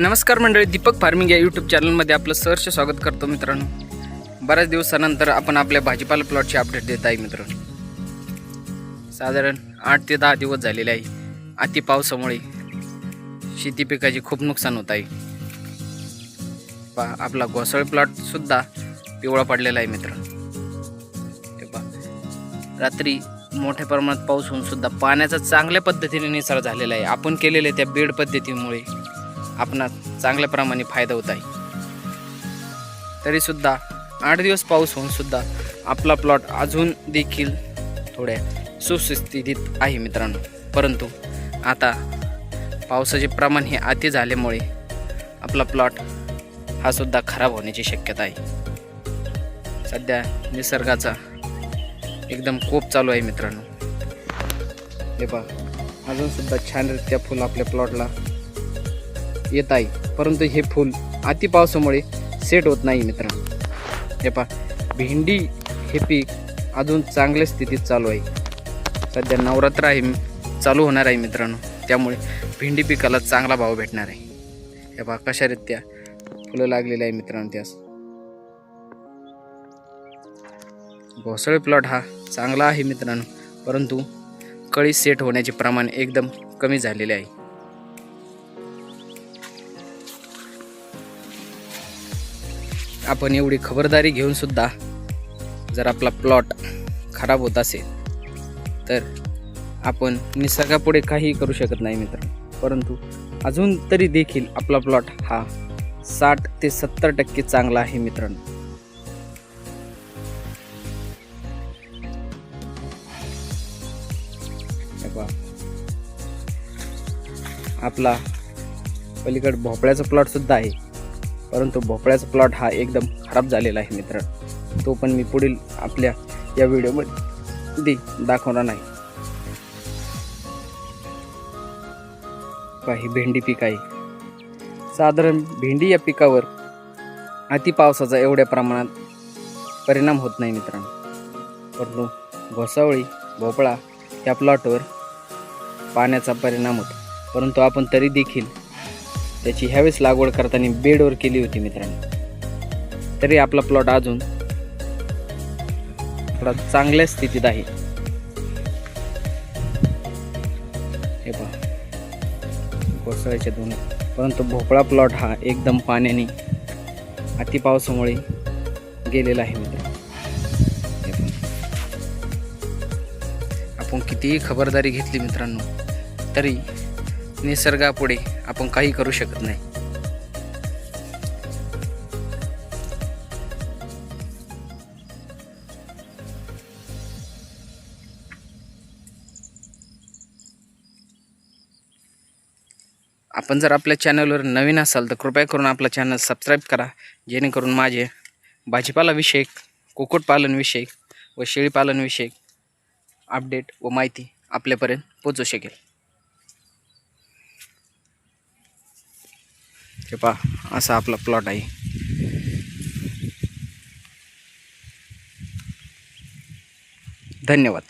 नमस्कार मंडळी दीपक फार्मिंग या यूट्यूब चॅनलमध्ये आपलं सहर्ष स्वागत करतो मित्रांनो. बऱ्याच दिवसानंतर आपण आपल्या भाजीपाला प्लॉटची अपडेट देत आहे मित्रांनो. साधारण आठ ते दहा दिवस झालेले आहे. अति पावसामुळे शेती पिकाची खूप नुकसान होत आहे. पहा आपला घोसाळ प्लॉटसुद्धा पिवळा पडलेला आहे मित्र हे पहा रात्री मोठ्या प्रमाणात पाऊस होऊन सुद्धा पाण्याचा चांगल्या पद्धतीने निसार झालेला आहे. आपण केलेल्या त्या बेड पद्धतीमुळे आपणास चांगल्या प्रमाणे फायदा होत आहे. तरीसुद्धा आठ दिवस पाऊस होऊन सुद्धा आपला प्लॉट अजून देखील थोड्या सुस्थितीत आहे मित्रांनो. परंतु आता पावसाचे प्रमाण हे अति झाल्यामुळे आपला प्लॉट हा सुद्धा खराब होण्याची शक्यता आहे. सध्या निसर्गाचा एकदम कोप चालू आहे मित्रांनो. हे बघा अजूनसुद्धा छानरित्या फुलं आपल्या प्लॉटला येत आहे. परंतु हे फूल अति पावसामुळे सेट होत नाही मित्रांनो. हे पहा भेंडी हे पीक अजून चांगल्या स्थितीत चालू आहे. सध्या नवरात्र आहे चालू होणार आहे मित्रांनो. त्यामुळे भेंडी पिकाला चांगला भाव भेटणार आहे. हे पहा कशारित्या फुलं लागलेली आहे मित्रांनो त्यास. घोसळे प्लॉट हा चांगला आहे मित्रांनो. परंतु कळी सेट होण्याचे प्रमाण एकदम कमी झालेले आहे. आपण एवढी खबरदारी घेऊनसुद्धा जर आपला प्लॉट खराब होत असेल तर आपण निसर्गापुढे काहीही करू शकत नाही मित्र. परंतु अजून तरी देखील आपला प्लॉट हा साठ ते सत्तर टक्के चांगला आहे मित्रांनो. आपला पलीकड भोपळ्याचा प्लॉट सुद्धा आहे. परंतु भोपळ्याचा प्लॉट हा एकदम खराब झालेला आहे मित्र तो पण मी पुढील आपल्या या व्हिडिओमध्ये दाखवणार नाही. काही भेंडी पीक आहे. साधारण भेंडी या पिकावर अति पावसाचा एवढ्या प्रमाणात परिणाम होत नाही मित्रांनो. परंतु घोसावळी भोपळा या प्लॉटवर पाण्याचा परिणाम होतो. परंतु आपण तरी देखील त्याची ह्यावेळेस लागवड करताना बेडवर केली होती मित्रांनो. तरी आपला प्लॉट अजून थोडा चांगल्या स्थितीत आहे. हे पहा. कोसळ्याचे दोन परंतु भोपळा प्लॉट हा एकदम पाण्याने अति पावसामुळे गेलेला आहे मित्र आपण कितीही खबरदारी घेतली मित्रांनो तरी निसर्गापुढे आपण काही करू शकत नाही. आपण जर आपल्या चॅनलवर नवीन असाल तर कृपया करून आपला चॅनल सबस्क्राईब करा जेणेकरून माझे भाजीपालाविषयक कुक्कुटपालनविषयक व शेळीपालनविषयक अपडेट व माहिती आपल्यापर्यंत पोचू शकेल. हे पहा असा आपला प्लॉट आहे. धन्यवाद.